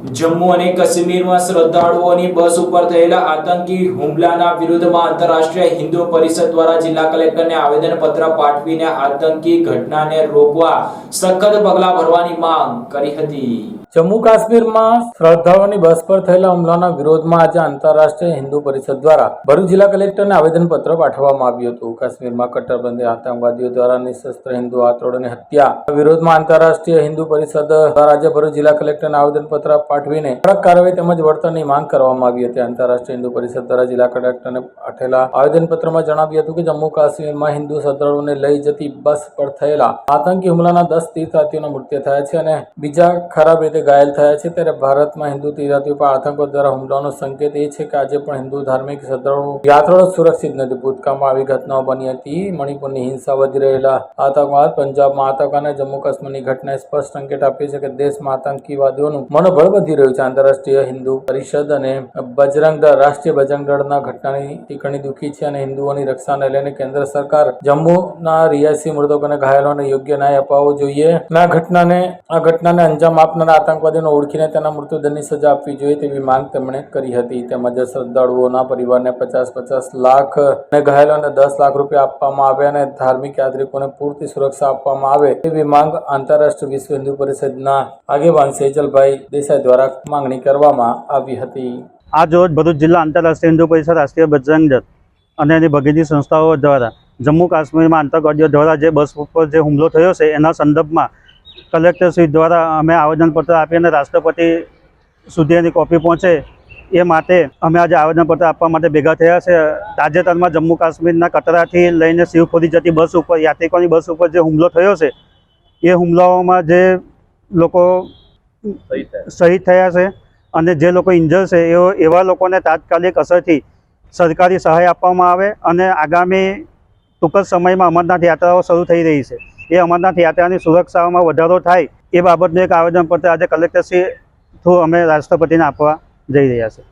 જમ્મુ અને કાશ્મીરમાં શ્રદ્ધાળુઓની બસ ઉપર થયેલા આતંકી હુમલાના વિરુદ્ધમાં આંતરરાષ્ટ્રીય હિન્દુ પરિષદ દ્વારા જિલ્લા કલેક્ટરને આવેદનપત્ર પાઠવીને આતંકી ઘટનાને રોકવા સખત પગલાં ભરવાની માંગ કરી હતી. જમ્મુ કાશ્મીરમાં શ્રદ્ધાળુઓની બસ પર થયેલા હુમલાના વિરોધમાં આજે આંતરરાષ્ટ્રીય હિન્દુ પરિષદ દ્વારા ભરૂચ જિલ્લા કલેક્ટરને આવેદનપત્ર પાઠવવામાં આવ્યું હતું. કાશ્મીરમાં કટ્ટરબંધી આતંકવાદીઓ દ્વારા નિશસ્ત્ર હિન્દુ આત્રોડોની હત્યા વિરોધમાં આંતરરાષ્ટ્રીય હિન્દુ પરિષદ દ્વારા આજે ભરૂચ જિલ્લા કલેક્ટરને આવેદનપત્ર પાઠવીને કડક કાર્યવાહી તેમજ વળતરની માંગ કરવામાં આવી હતી. આંતરરાષ્ટ્રીય હિન્દુ પરિષદ દ્વારા જિલ્લા કલેક્ટરને પાઠેલા આવેદનપત્રમાં જણાવ્યું હતું કે જમ્મુ કાશ્મીરમાં હિન્દુ શ્રદ્ધાળુઓને લઈ જતી બસ પર થયેલા આતંકી હુમલાના દસ તીર્થયાત્રીઓના મૃત્યુ થયા છે અને બીજા ખરાબ રીતે ઘાયલ થયા છે. ત્યારે ભારતમાં હિન્દુ તીર્થયાત્રીઓ પર આતંકવાદ દ્વારા હુમલાનો સંકેત એ છે કે આજે પણ હિન્દુ ધાર્મિક શ્રદ્ધાળુ યાત્રાળુ સુરક્ષિત નથી. ભૂતકાળમાં આવી ઘટનાઓ બની હતી. મણિપુરની હિંસા વધી રહેલા આતંકવાદ પંજાબમાં આતંક અને જમ્મુ કાશ્મીરની ઘટનાએ સ્પષ્ટ સંકેત આપ્યો છે કે દેશમાં આતંકીવાદીઓનું મનોબળ વધી રહ્યું છે. આંતરરાષ્ટ્રીય હિન્દુ પરિષદ અને બજરંગ દળ, રાષ્ટ્રીય બજરંગ દળના ઘટનાની ટીકણી દુઃખી છે અને હિન્દુઓની રક્ષાને લઈને કેન્દ્ર સરકાર જમ્મુના રિયાસી મૃતકોને ઘાયલોને યોગ્ય ન્યાય અપાવવો જોઈએ. આ ઘટનાને આ ઘટનાને અંજામ આપનારા આતંકવાદીને ઓળખીને તેના મૃત્યુદંડની સજા આપવી જોઈએ તેવી માંગ તેમણે કરી હતી. તેમજ શ્રદ્ધાળુઓના પરિવારને પચાસ પચાસ લાખ અને ઘાયલોને દસ લાખ રૂપિયા આપવામાં આવે અને ધાર્મિક યાત્રિકોને પૂરતી સુરક્ષા આપવામાં આવે તેવી માંગ આંતરરાષ્ટ્રીય વિશ્વ હિન્દુ પરિષદના આગેવાન સેજલભાઈ દેસાઈ દ્વારા માંગણી કરવામાં આવી હતી. આજ રોજ ભરૂચ જિલ્લા આંતરરાષ્ટ્રીય હિન્દુ પરિષદ રાષ્ટ્રીય બજરંગ દળ અને એની ભગીની સંસ્થાઓ દ્વારા જમ્મુ કાશ્મીરમાં આતંકવાદીઓ દ્વારા જે બસ ઉપર જે હુમલો થયો છે, એના સંદર્ભમાં કલેક્ટરશ્રી દ્વારા અમે આવેદનપત્ર આપી અને રાષ્ટ્રપતિ સુધી એની કોપી પહોંચે એ માટે અમે આજે આવેદનપત્ર આપવા માટે ભેગા થયા છે. તાજેતરમાં જમ્મુ કાશ્મીરના કટરાથી લઈને શિવખોરી જતી બસ ઉપર, યાત્રિકોની બસ ઉપર જે હુમલો થયો છે, એ હુમલાઓમાં જે લોકો શહીદ થયા. છે અને જે લોકો ઇન્જર છે, એઓ એવા લોકોને તાત્કાલિક અસરથી સરકારી સહાય આપવામાં આવે અને આગામી ટૂંક જ સમયમાં અમરનાથ યાત્રાઓ શરૂ થઈ રહી છે. એ અમરનાથ યાત્રાની સુરક્ષામાં વધારો થાય એ બાબતનું એક આવેદનપત્ર આજે કલેક્ટરશ્રી થ્રુ અમે રાષ્ટ્રપતિને આપવા જઈ રહ્યા છે